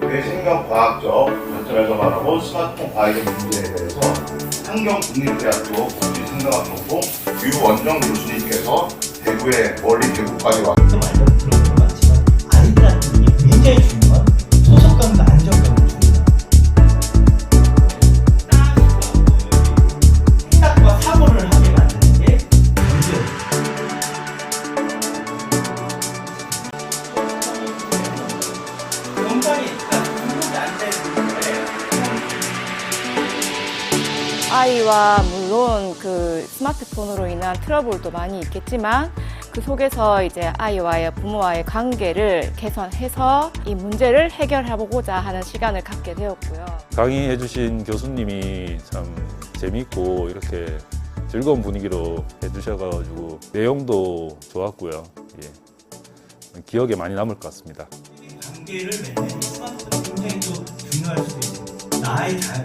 뇌신경 과학적 관점에서 말하고 스마트폰 과학의 문제에 대해서 환경국립대학교 국제생명학연구 유원정 교수님께서 대구의 멀리 대구까지 알려 아이와 물론 그 스마트폰으로 인한 트러블도 많이 있겠지만 그 속에서 이제 아이와의 부모와의 관계를 개선해서 이 문제를 해결해보고자 하는 시간을 갖게 되었고요. 강의해주신 교수님이 참 재밌고 이렇게 즐거운 분위기로 해주셔가지고 내용도 좋았고요. 예. 기억에 많이 남을 것 같습니다. 관계를 맺는 이 스마트폰이 굉장히 또 중요할 수 있어요. 나의 자유